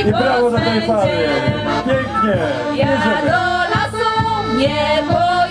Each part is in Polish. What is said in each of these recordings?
I brawo dla tej pary. pozbędzie. Pięknie. Ja do lasu nie pojadę,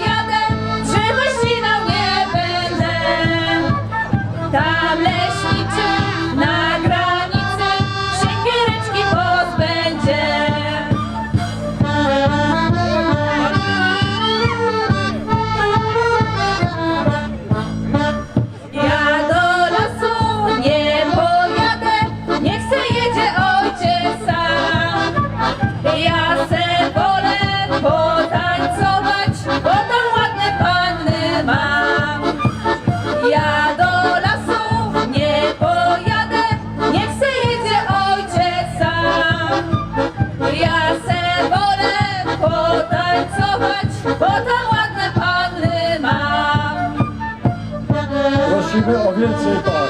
potańcować, bo tam ładne panny mam. Ja do lasu nie pojadę, niech se jedzie ojciec sam. Ja se wolę potańcować, bo tam ładne panny mam. Prosimy o więcej parę.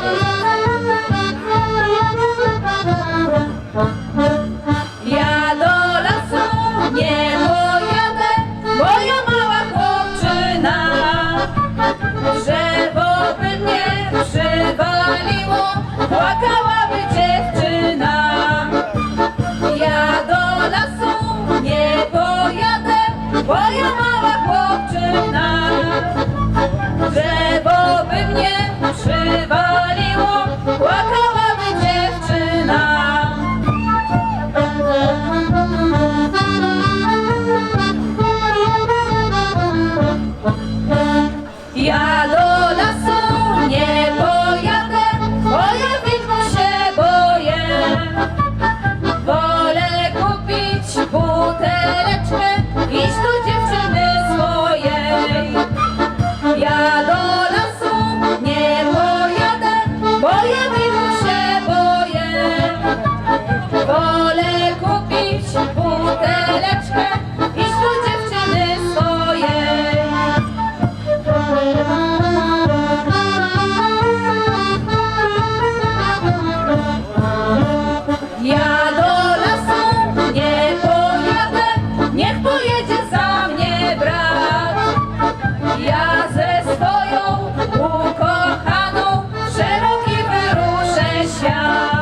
Hallelujah.